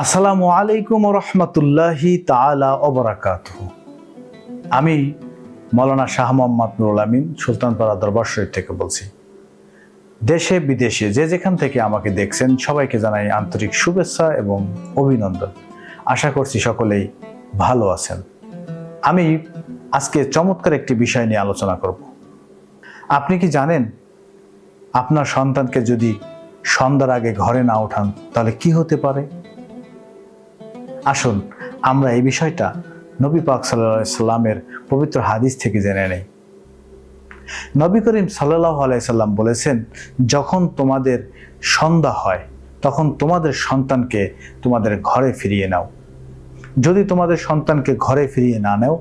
আসসালামু আলাইকুম রহমতুল্লাহি তালা অবরাকাত আমি মৌলানা শাহ মোহাম্মদ নুরুল আমিন, সুলতানপাড়া দরবার শরীফ থেকে বলছি, দেশে, বিদেশে যে যেখান থেকে আমাকে দেখছেন, সবাইকে জানাই আন্তরিক শুভেচ্ছা এবং অভিনন্দন। আশা করছি সকলেই ভালো আছেন। আমি আজকে চমৎকার একটি বিষয় নিয়ে আলোচনা করব। আপনি কি জানেন, আপনার সন্তানকে যদি সন্ধ্যার আগে ঘরে না ওঠান তাহলে কি হতে পারে? আসুন, আমরা এই বিষয়টা নবী পাক সাল্লামের পবিত্র হাদিস থেকে জেনে নেই। নবী করিম সাল্লাহ আলাইসাল্লাম বলেছেন, যখন তোমাদের সন্ধ্যা হয়, তখন তোমাদের সন্তানকে তোমাদের ঘরে ফিরিয়ে নাও। যদি তোমাদের সন্তানকে ঘরে ফিরিয়ে না নেও,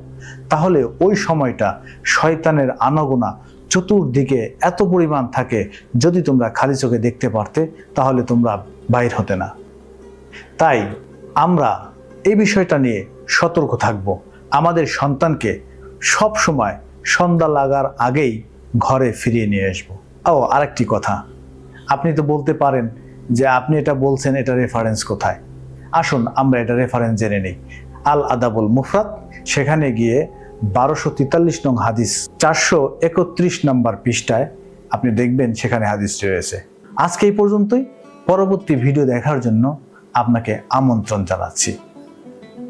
তাহলে ওই সময়টা শয়তানের আনাগোনা চতুর্দিকে এত পরিমাণ থাকে, যদি তোমরা খালি চোখে দেখতে পারতে, তাহলে তোমরা বাইর হতে না। তাই আমরা এই বিষয়টা নিয়ে সতর্ক থাকব। আমাদের সন্তানকে সব সময় সন্ধ্যা লাগার আগেই ঘরে ফিরিয়ে নিয়ে আসব। ও, আরেকটি কথা। আপনি তো বলতে পারেন যে আপনি এটা বলছেন, এটা রেফারেন্স কোথায়? আসুন, আমরা এটা রেফারেন্স জেনে নিই। আল আদাবুল মুফরাত সেখানে গিয়ে বারোশো তেতাল্লিশ নং হাদিস চারশো একত্রিশ নম্বর পৃষ্ঠায় আপনি দেখবেন সেখানে হাদিসটি রয়েছে। আজকে এই পর্যন্তই। পরবর্তী ভিডিও দেখার জন্য আপনাকে আমন্ত্রণ জানাচ্ছি।